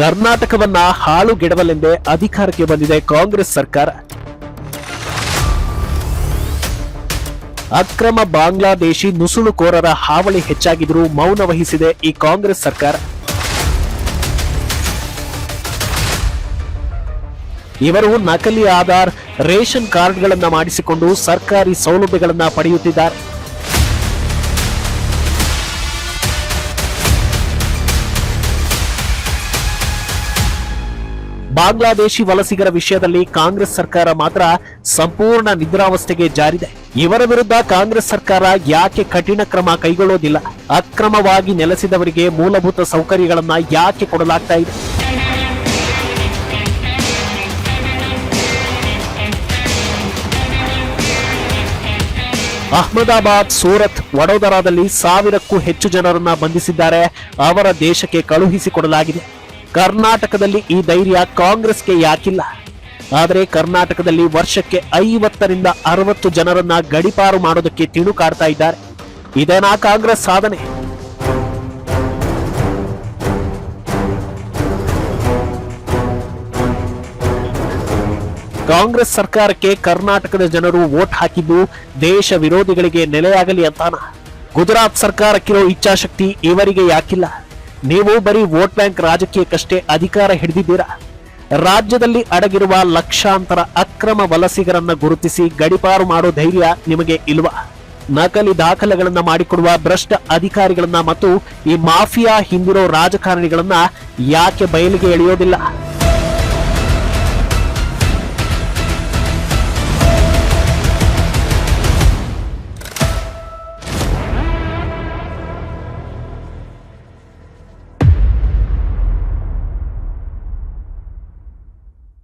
ಕರ್ನಾಟಕವನ್ನ ಹಾಳುಗೆಡವಲೆಂದೇ ಅಧಿಕಾರಕ್ಕೆ ಬಂದಿದೆ ಕಾಂಗ್ರೆಸ್ ಸರ್ಕಾರ. ಅಕ್ರಮ ಬಾಂಗ್ಲಾದೇಶಿ ನುಸುಳುಕೋರರ ಹಾವಳಿ ಹೆಚ್ಚಾಗಿದ್ರೂ ಮೌನ ವಹಿಸಿದೆ ಈ ಕಾಂಗ್ರೆಸ್ ಸರ್ಕಾರ. ಇವರು ನಕಲಿ ಆಧಾರ್, ರೇಷನ್ ಕಾರ್ಡ್ಗಳನ್ನು ಮಾಡಿಸಿಕೊಂಡು ಸರ್ಕಾರಿ ಸೌಲಭ್ಯಗಳನ್ನ ಪಡೆಯುತ್ತಿದ್ದಾರೆ. ಬಾಂಗ್ಲಾದೇಶಿ ವಲಸಿಗರ ವಿಷಯದಲ್ಲಿ ಕಾಂಗ್ರೆಸ್ ಸರ್ಕಾರ ಮಾತ್ರ ಸಂಪೂರ್ಣ ನಿದ್ರಾವಸ್ಥೆಗೆ ಜಾರಿದೆ. ಇವರ ವಿರುದ್ಧ ಕಾಂಗ್ರೆಸ್ ಸರ್ಕಾರ ಯಾಕೆ ಕಠಿಣ ಕ್ರಮ ಕೈಗೊಳ್ಳೋದಿಲ್ಲ? ಅಕ್ರಮವಾಗಿ ನೆಲೆಸಿದವರಿಗೆ ಮೂಲಭೂತ ಸೌಕರ್ಯಗಳನ್ನ ಯಾಕೆ ಕೊಡಲಾಗ್ತಾ ಇದೆ? ಅಹಮದಾಬಾದ್, ಸೂರತ್, ವಡೋದರಾದಲ್ಲಿ ಸಾವಿರಕ್ಕೂ ಹೆಚ್ಚು ಜನರನ್ನ ಬಂಧಿಸಿದ್ದಾರೆ. ಅವರ ದೇಶಕ್ಕೆ ಕಳುಹಿಸಿಕೊಡಲಾಗಿದೆ ಕರ್ನಾಟಕದಲ್ಲಿ ಈ ಧೈರ್ಯ ಕಾಂಗ್ರೆಸ್ಗೆ ಯಾಕಿಲ್ಲ? ಆದರೆ ಕರ್ನಾಟಕದಲ್ಲಿ ವರ್ಷಕ್ಕೆ ಐವತ್ತರಿಂದ ಅರವತ್ತು ಜನರನ್ನ ಗಡಿಪಾರು ಮಾಡೋದಕ್ಕೆ ತಿಣುಕಾಡ್ತಾ ಇದ್ದಾರೆ. ಇದೇನಾ ಕಾಂಗ್ರೆಸ್ ಸಾಧನೆ? ಕಾಂಗ್ರೆಸ್ ಸರ್ಕಾರಕ್ಕೆ ಕರ್ನಾಟಕದ ಜನರು ವೋಟ್ ಹಾಕಿದ್ದು ದೇಶ ವಿರೋಧಿಗಳಿಗೆ ನೆಲೆಯಾಗಲಿ ಅಂತಾನ? ಗುಜರಾತ್ ಸರ್ಕಾರಕ್ಕಿರೋ ಇಚ್ಛಾಶಕ್ತಿ ಇವರಿಗೆ ಯಾಕಿಲ್ಲ? ನೀವು ಬರೀ ವೋಟ್ ಬ್ಯಾಂಕ್ ರಾಜಕೀಯಕ್ಕಷ್ಟೇ ಅಧಿಕಾರ ಹಿಡಿದಿದ್ದೀರಾ? ರಾಜ್ಯದಲ್ಲಿ ಅಡಗಿರುವ ಲಕ್ಷಾಂತರ ಅಕ್ರಮ ವಲಸಿಗರನ್ನ ಗುರುತಿಸಿ ಗಡಿಪಾರು ಮಾಡೋ ಧೈರ್ಯ ನಿಮಗೆ ಇಲ್ವಾ? ನಕಲಿ ದಾಖಲೆಗಳನ್ನ ಮಾಡಿಕೊಡುವ ಭ್ರಷ್ಟ ಅಧಿಕಾರಿಗಳನ್ನ ಮತ್ತು ಈ ಮಾಫಿಯಾ ಹಿಂದಿರೋ ರಾಜಕಾರಣಿಗಳನ್ನ ಯಾಕೆ ಬಯಲಿಗೆ ಎಳೆಯೋದಿಲ್ಲ?